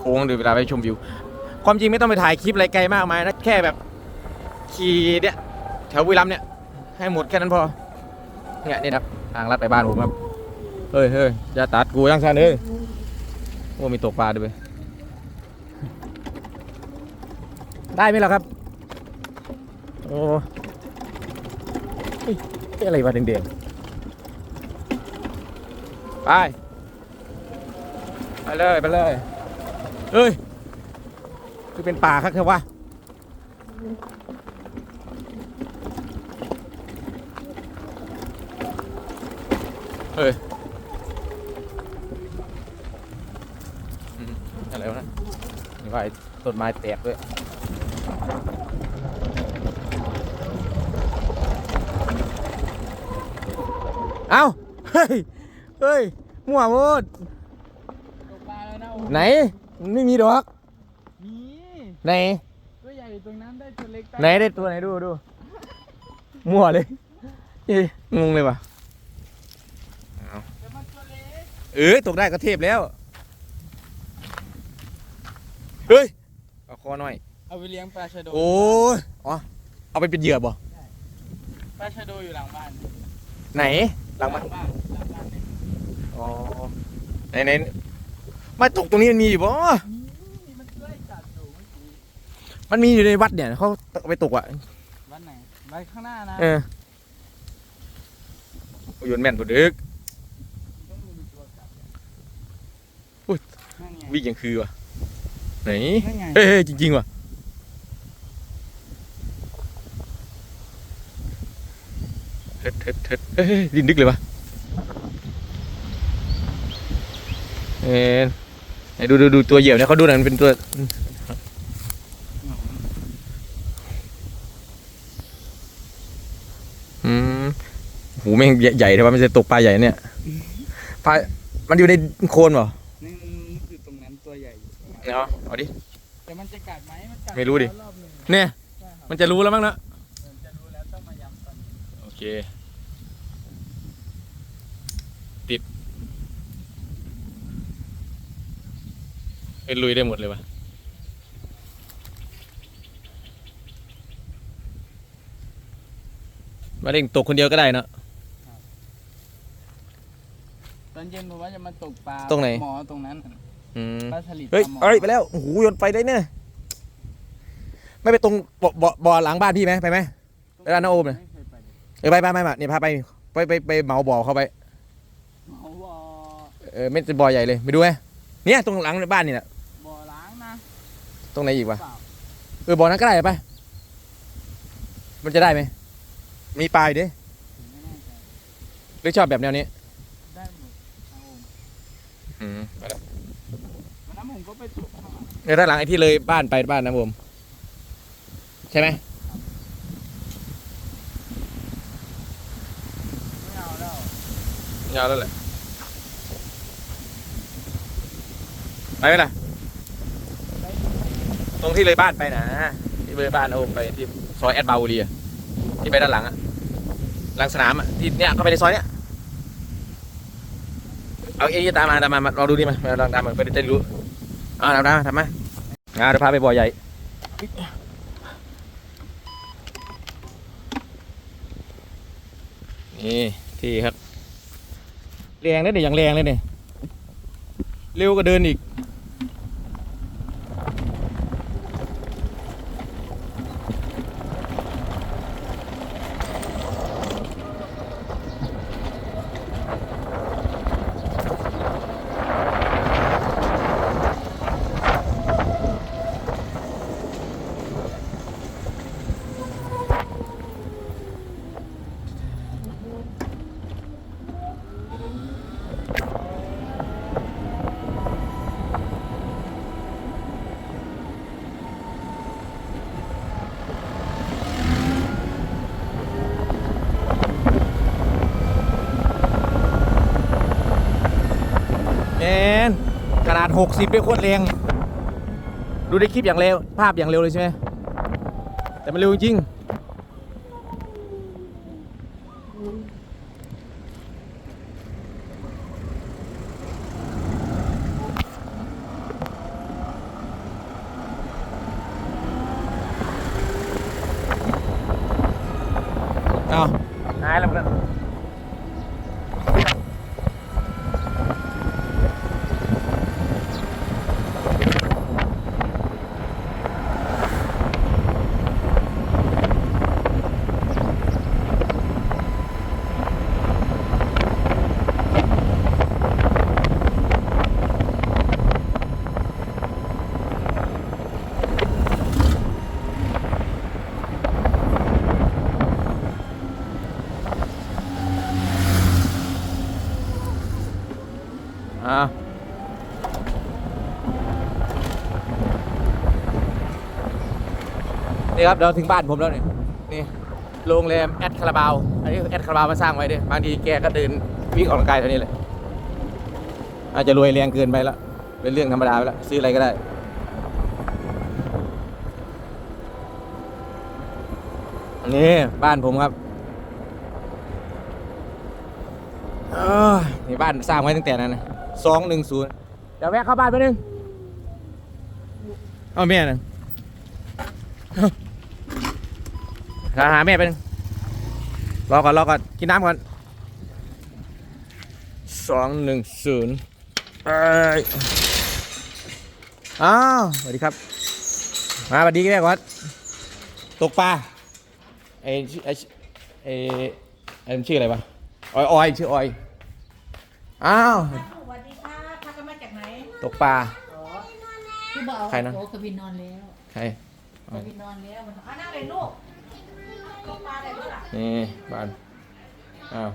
โค้งหรือเวลาไปชมวิว ความจริงไม่ต้องไปถ่ายคลิปอะไรไกลมากมายนะแค่แบบขี่เนี่ยแถวบุรีรัมย์เนี่ยให้หมดแค่นั้นพอเนี่ยนี่ครับทางลัดไปบ้านผมครับเฮ้ยเฮ้ยอย่าตัดกูยังชันเลยโอ้มีตกปลาด้วยได้ไหมล่ะครับโอ้ยอะไรวะแดงๆไป ไปเลย ไปเลย เฮ้ย คือเป็นป่าครับแค่ว่าเฮ้ยอืมอะไรวะนะนี่ว่าไอ้ต้นไม้แตกด้วยเอ้า เฮ้ย เฮ้ย มั่วหมดตกปลาแล้วนะโอ้ไหนไม่มีดอกมีไหนตัวใหญ่อยู่ตรงนั้นได้ตัวเล็กไหนได้ตัวไหนดูดูมั่วเลยเอ้ยงงเลยว่ะแต่มันตัวเล็กเอ้ยตกได้ก็เทพแล้วเฮ้ยเอาคอหน่อย เอาไปเลี้ยงปลาชะโดโอ้ยอ๋อเอาไปเป็นเหยื่อบ่ปลาชะโดอยู่หลังบ้านไหนหลังบ้านบ้านหลังบ้านเนี่ยอ๋อไหนไหน ไม่ตกตรงนี้มันมีอยู่บ่นี่มันใกล้จัดอยู่เมื่อกี้มันมีอยู่ในวัดเนี่ยเขาเอาไปตกอะบ้านไหนบ้านข้างหน้านะเออโยนแม่นตัวดึกต้องดูมีตัวจับอุ้ยนั่นไงวิ่งยังคือวะไหนนั่นไงเฮ้ยเฮ้ยจริงๆว่ะเฮ็ดเฮ็ดเฮ็ดเฮ้ยเฮ้ยดินดึกเลยวะเอ็นไหน ดูดูดูตัวเหยี่ยวเนี่ยเขาดูหน่อยมันเป็นตัวอืมโหแม่งใหญ่ใหญ่เลยว่ามันจะตกปลาใหญ่เนี่ยปลามันอยู่ในโคลนเปล่านี่คือตรงนั้นตัวใหญ่อยู่เนาะเอาดิ แต่มันจะกัดไหมมันกัดไม่รู้ดิ แล้วรอบหนึ่งเนี่ย ใช่ครับมันจะรู้แล้วมั้งนะเดี๋ยวจะรู้แล้วต้องมาย้ำตอนนี้โอเค เป็นลุยได้หมดเลยวะมาเล่นตกคนเดียวก็ได้เนอะตอนเย็นผมว่าจะมาตกปลาตรงไหน หมอตรงนั้นอืมปลาสลิดเฮ้ยปลาหมอเอ้ยไปแล้วโอ้โหโยนไปได้เนี่ยไม่ไปตรงบ่อบ่อบ่อหลังบ้านพี่ไหมไปไหมไปร้านน้าโอมเลยไเคยไปเลยเออไปไปไปมาเนี่ยพาไปไปไปไปเหมาบ่อเขาไปหมอบ่อเออไม่เป็นบ่อใหญ่เลยไปดูไหมเนี่ยตรงหลังบ้านนี่แหละบ่อล้างนะ ตรงไหนอีกวะเปล่าเออบ่อนั้นก็ได้ไปมันจะได้ไหมมีปลาอยู่ดิผมไม่แน่ใจหรือชอบแบบแนวนี้ได้หมดทางโอมอืมไปแล้ววันนั้นผมก็ไปตกข้างหลังเออถ้าหลังไอ้ที่เลยบ้านไปบ้านนะผมใช่ไหมไม่เอาแล้วยาวแล้วแหละไปไหมล่ะ ตรงที่เลยบ้านไปนะที่เลยบ้านโอมไปที่ซอยแอดบาวูรีอะที่ไปด้านหลังอะหลังสนามอะที่เนี่ยเข้าไปในซอยเนี้ยเอาเอ้ยตามมาตามมาเราดูนี่มามาลองตามมาไปจะได้รู้อ่าตามมาทำมาอ่าเดี๋ยวพาไปบ่อใหญ่นี่ที่ครับแรงเลยเนี่ยอย่างแรงเลยเนี่ยเร็วก็เดินอีก แมน 60ด้วยโคตรแรงดูในคลิปอย่างเร็วภาพอย่างเร็วเลยใช่ไหมแต่มันเร็วจริง นี่ครับเราถึงบ้านผมแล้วนี่นี่โรงแรมแอดคาราบาวอันนี้แอดคาราบาวมาสร้างไว้ด้วยบางทีแกก็เดินวิ่งออกกำลังกายเท่านี้เลยอาจจะรวยแรงเกินไปแล้วเป็นเรื่องธรรมดาไปแล้วซื้ออะไรก็ได้นี่บ้านผมครับเอ้ยนี่บ้านสร้างไว้ตั้งแต่นั้นนะสองหนึ่งศูนย์เดี๋ยวแวะเข้าบ้านไปบนึงเอาแม่นะเอา หาแม่ไปบนึงรอก่อนรอก่อนกินน้ำก่อนสองหนึ่งศูนย์ไปอ้าวสวัสดีครับ มาสวัสดีแม่ก่อนตกปลาไอ้ชื่อไอ้ชื่อไอ้ไอ้มันชื่ออะไรวะออยออยชื่อออยอ้าวสวัสดีค่ะพากันมาจากไหนตกปลาคือบอกใครนะโอ้กบินนอนแล้วใครกบินนอนแล้วมันอะนั่งเลยลูก นี่บ้านอ้าว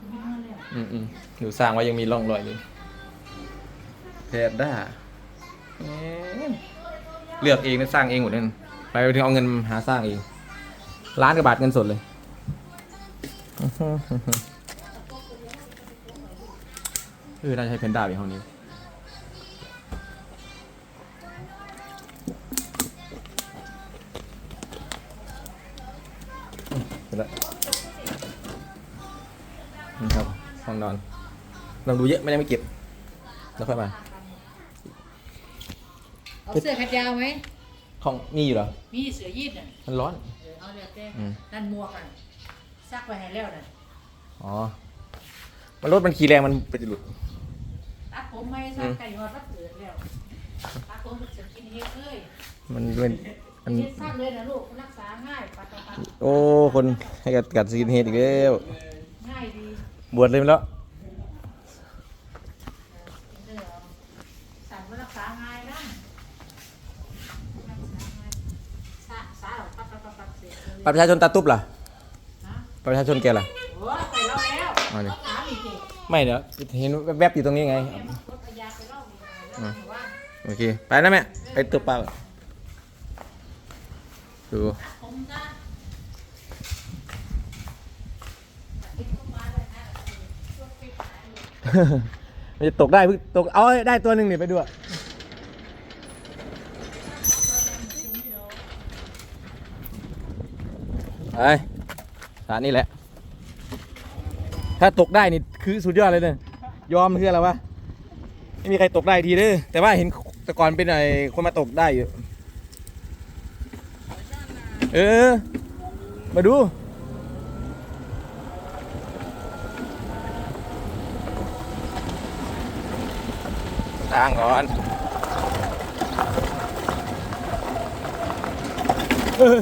กบินนอนแล้วอืมอืมหนูสร้างไว้ยังมีร่องรอยอยู่เพดด้าเลือกเองนะสร้างเองหมดเลยนไปถึงเอาเงินหาสร้างเองล้านกว่าบาทเงินสดเลยเออน่าจะใช้เพนด้าเป็นห้องนี้ ลองดูเยอะไม่ได้ไม่เก็บแล้วค่อยมา เอาเสื้อแขนยาวไหมของมีอยู่เหรอ มีเสื้อยืดน่ะมันร้อน เออเอาเดี๋ยวเต้อืม นั่นหมวกอะซักไปให้แล้วน่ะอ๋อ มันรถมันขี่แรงมันไปจะหลุด ตัดผมไม่ซักไก่หอดรับเกิดแล้วตัดผมเป็นเสื้อกินเฮดเลยมันเป็นมันเฮ็ดสั้นเลยนะลูกรักษาง่ายปัดต่อปัดโอ้คนให้กัดกัดสกินเฮดอีกแล้วง่ายดีบวชเลยมั้ยแล้ว เด้อสั่นว่ารักษาง่ายนะรักษาง่ายสาสาหรอกปัดปัดปัดปัดเสร็จเลย บัตรประชาชนตาตุ๊บล่ะฮะบัตรประชาชนแกล่ะโอ้ยไปเล่าแล้วเอาดิถามอีกทีไม่เดี๋ยวเห็นแวบๆอยู่ตรงนี้ไงแม่มันรถพยาไปเล่าอีกแล้วแต่าโอเค ไปนะแม่ ไปตัวเปล่าก่อนดูผมจะติดเข้ามาเลยนะช่วงปิดท้ายเลยมันจะตกได้เพิ่งตก เอาได้ตัวหนึ่งนี่ไปดูอะ ไปสารนี่แหละ ถ้าตกได้นี่คือสุดยอดเลยเนี่ยยอมคืออะไรวะไม่มีใครตกได้ทีเด้อแต่ว่าเห็นแต่ก่อนเป็นไอ้คนมาตกได้อยู่เออ มาดูทางก่อนเออ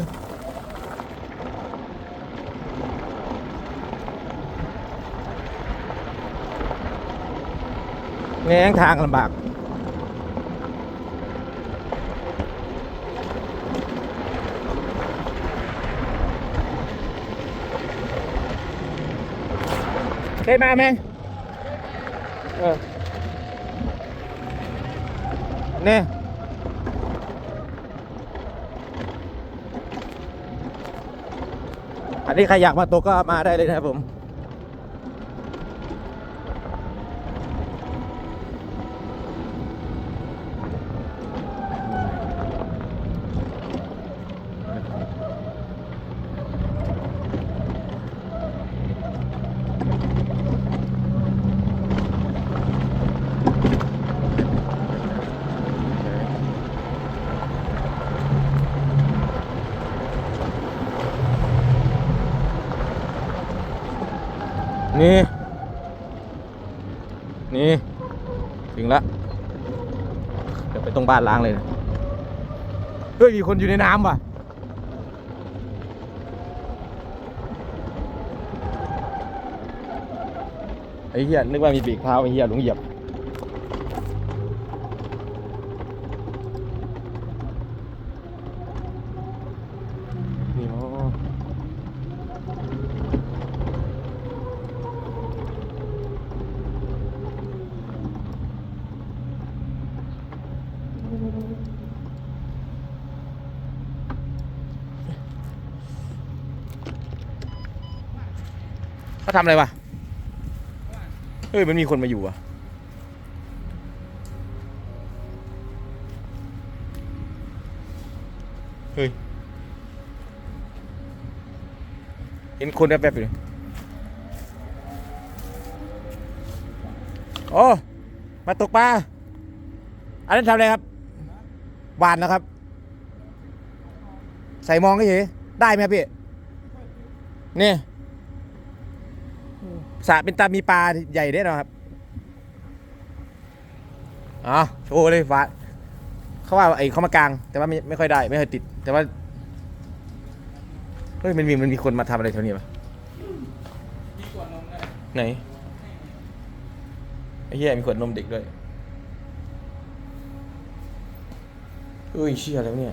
แง่งทางลำบากได้มาไหมเออเนี่ยอันนี้ใครอยากมาตกก็มาได้เลยนะครับผม นี่ นี่ ถึงละ เดี๋ยวไปต รงบ้านล้างเลยนะเฮ้ย มีคนอยู่ในน้ำว่ะไอ้เหี้ยนึกว่ามีปีกเท้าไอ้เหี้ยหลงเหยียบ ทำอะไรวะเฮ้ยมันมีคนมาอยู่อะเฮ้ยเห็นคนแวบๆอยู่โอ้มาตกปลาอันนั้นทำอะไรครับหวานนะครับ ใส่มองก็เฉยได้ไหมพี่เนี่ย สระเป็นตามีปลาใหญ่ได้หรอครับอ๋อโชว์เลยฟ้าเขาว่าไอ้เขามากลาง แต่ว่าไม่ไม่ค่อยได้ ไม่ค่อยติด แต่ว่าเฮ้ยมันมีมันมีคนมาทำอะไรแถวนี้ปะมีขวดนมเลยไหนไอ้เหี้ยมีขวดนมเด็กด้วยเอ้ยเชี่ยแล้วเนี่ย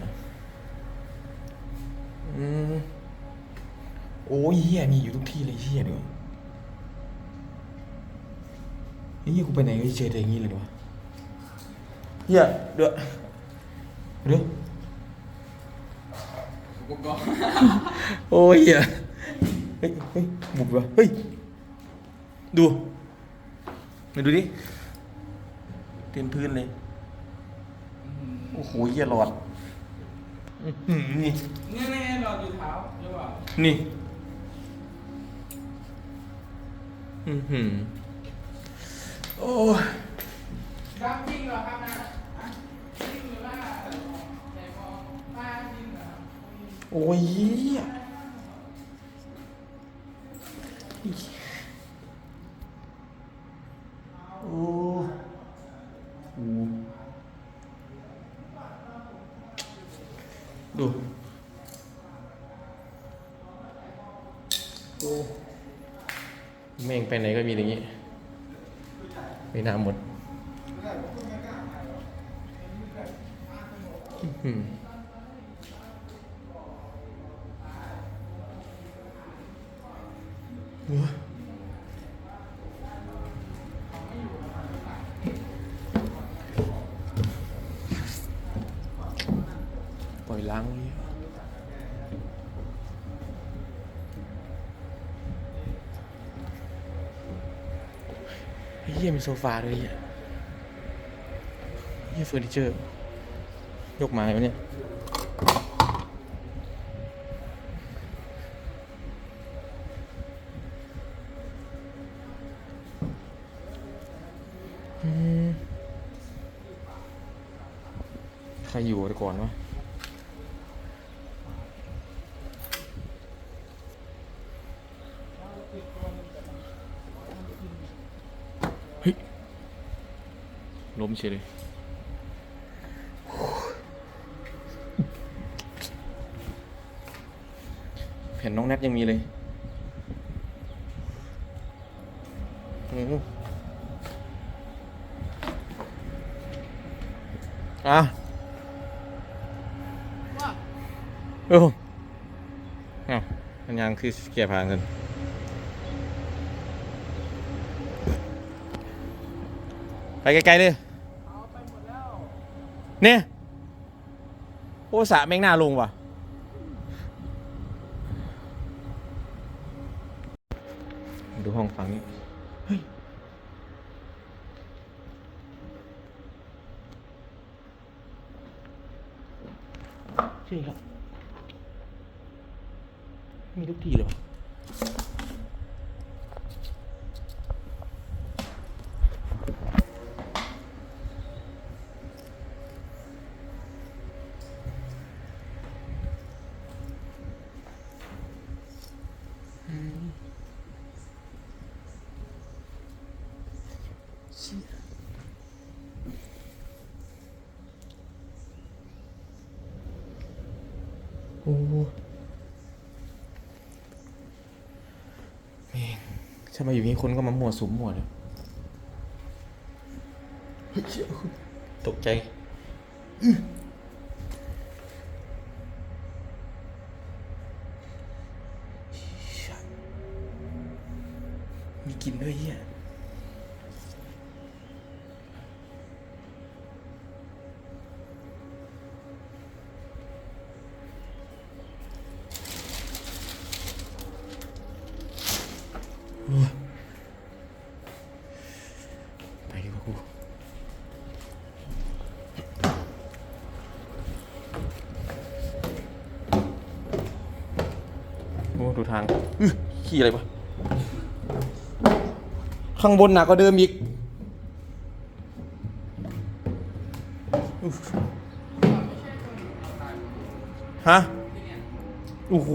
อืมโอ้ยเฮียมีอยู่ทุกที่เลยเฮียเลย เฮียกูไปไหนก็เจอแต่อย่างนี้เลยวะเฮียเดี๋ยวเดี๋ยวอุปกรณ์โอ้ยเฮียเฮ้ยเฮ้ยบุกวะเฮ้ยดูมาดูดิเต็มพื้นเลยโอ้โหเฮียหลอดอื้อหือนี่นี่นี่ๆเราอยู่เท้าหรือเปล่านี่อือหือ โอ้ยรับจริงเหรอครับนะฮะจริงหรือว่าแต่พอป้าจริงเหรอโอ้ย ปล่อยล้างเลยไอ้เหี้ยมีโซฟาด้วยเหี้ยเหี้ยเฟอร์นิเจอร์ ยกมาไหมเนี่ย ใครอยู่ก่อนวะเฮ้ยล้มเฉยเลยแผ่นน้องแนทยังมีเลย มันยังคือแก่ผ่านกันไปไกลๆเลยเนี่ย โอ้สะแม่งหน้าลงว่ะดูห้องฝั่งนี้ เฮ้ย ใช่ครับ มีทุกทีเลยวะ โอ้แม่งถ้ามอยู่นี่คนก็มาหมวดสุมหมวดเลยตกใจมีกินด้วยเฮีย ทางอื้อขี้อะไรวะข้างบนหนักกว่าเดิมอีกอุ๊ยฮะโอ้โห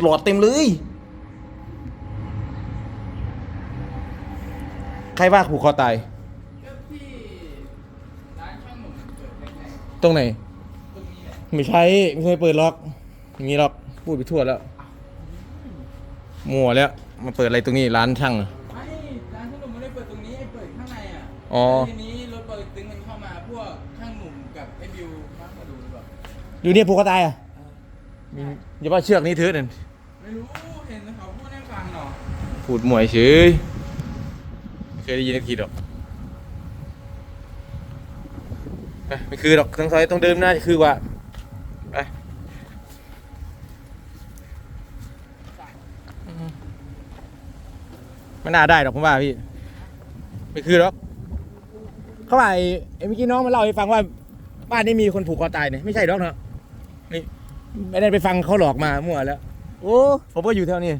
หลอดเต็มเลย ใครว่าผูกคอตายก็ที่ร้านช่างหนุ่มเปิดแรกตรงไหนๆตรงนี้แหละไม่ใช่ ไม่เคยเปิดล็อกอย่างนี้ล็อก พูดไปทั่วแล้ว มัวแล้วมาเปิดอะไรตรงนี้ร้านช่างเหรอไม่ร้านช่างหนุ่มไม่ได้เปิดตรงนี้ไอ้เปิดข้างในอะอ๋อแล้วทีนี้รถบริตึงมันเข้ามาพวกช่างหนุ่มกับไอ้บิวมามาดูหรือเปล่าอยู่เนี่ยผูกคอตายอะมีอย่าว่าเชือกนี้ถือเนี่ยไม่รู้เห็นเขาพูดให้ฟังเนาะพูดมวยเฉยไม่เคยได้ยินสักทีดอกไปไม่คือดอกทั้งซอยตรงเดิมน่าจะคือกว่าไป ไม่น่าได้ดอกผมว่าพี่ ไม่คือหรอกเขาว่าไอ้ไอ้เมื่อกี้น้องมาเล่าให้ฟังว่า บ้านนี้มีคนผูกคอตายเนี่ยไม่ใช่หรอกเนาะนี่ไม่ได้ไปฟังเขาหลอกมามั่วแล้ว โอ้ผมก็อยู่แถวนี้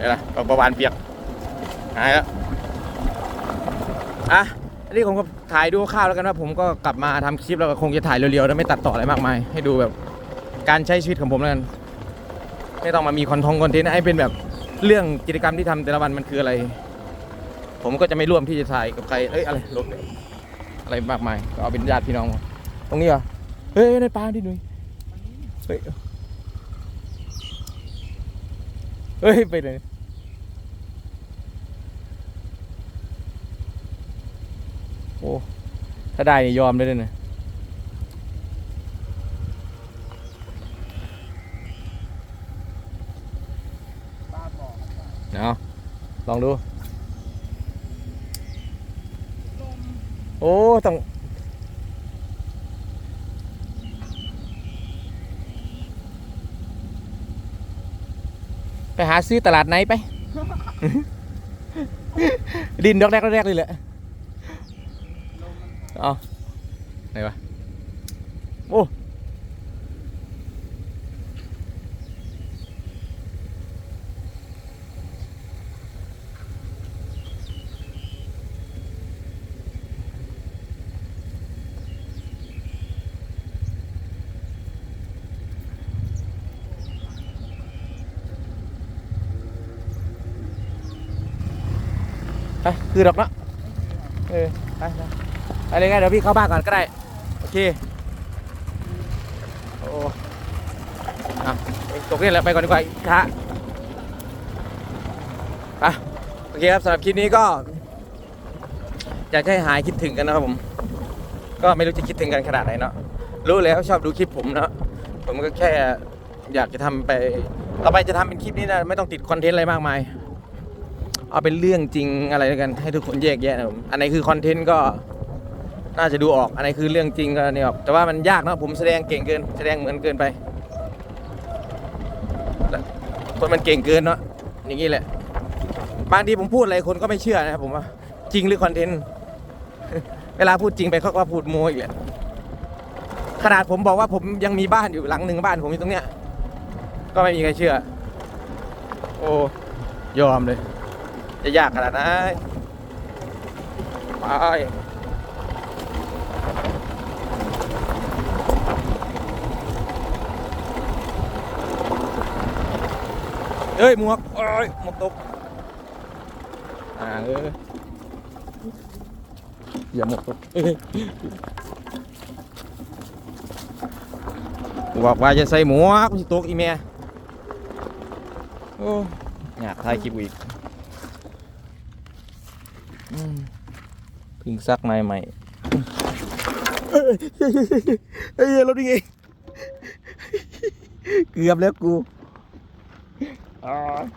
นี่ละปประวานเปียกหายแล้ว อะอันนี้ผมก็ถ่ายดูข้าวแล้วกันว่าผมก็กลับมาทำคลิปแล้วก็คงจะถ่ายเร็วๆแล้วไม่ตัดต่ออะไรมากมาย ให้ดูแบบการใช้ชีวิตของผมแล้วกัน ไม่ต้องมามีคอนทงคอนเทนต์ให้เป็นแบบเรื่องกิจกรรมที่ทำแต่ละวันมันคืออะไร ผมก็จะไม่ร่วมที่จะถ่ายกับใครเอ้ยอะไรรถอะไรมากมายก็เอาเป็นญาติพี่น้อง ตรงนี้เหรอเฮ้ยในปลาดิหนุ่ยเฮ้ยเฮ้ยไปเลยโอ้ ถ้าได้นี่ยอมได้เลยนะเอาลองดู โอ้ ต้องไปหาซื้อตลาดไหนไป ดินดอกแรกดอกแรกเลยแหละ เอาไหนวะโอ้ไปคื อดอกเนาะไปไปไปเลยเดี๋ยวพี่เข้าบ้านก่อนก็ได้ โอเค โอ้อะตกนี่แหละไปก่อนดีกว่าอีกช้าไปโอเคครับสำหรับคลิปนี้ก็ อยากให้หายคิดถึงกันนะครับผม ก็ไม่รู้จะคิดถึงกันขนาดไหนเนาะ รู้แล้วชอบดูคลิปผมเนาะ ผมก็แค่อยากจะทำไป ต่อไปจะทำเป็นคลิปนี้นะไม่ต้องติดคอนเทนต์อะไรมากมาย เอาเป็นเรื่องจริงอะไรกันให้ทุกคนแยกแยะนะผม อันไหนคือคอนเทนต์ก็ น่าจะดูออกอันไหนคือเรื่องจริงก็เนี่ออกแต่ว่ามันยากนะผมแสดงเก่งเกิน แสดงเหมือนเกินไปคนมันเก่งเกินเนาะอย่างนี้แหละบางทีผมพูดอะไรคนก็ไม่เชื่อนะครับผมว่าจริงหรือคอนเทนต์เวลาพูดจริงไปเขาก็พูดโมอีกแหละขนาดผมบอกว่าผมยังมีบ้านอยู่หลังหนึ่งบ้านผมอยู่ตรงเนี้ยก็ไม่มีใครเชื่อ โอ้ยอมเลย จะยากขนาดไหนไป อ้ยหมวกเอ้ยหมวกตกอ่าเอออย่าหมวกตกเอ้ยบอกว่าจะใส่หมวกตกอีเมียโอ้อยากถ่ายคลิปอีกพึ่งซักใหม่ใหม่เฮ้ยเฮ้ยเฮ้ยเฮ้ยรถนี่ไงเกือบแล้วกู Uh,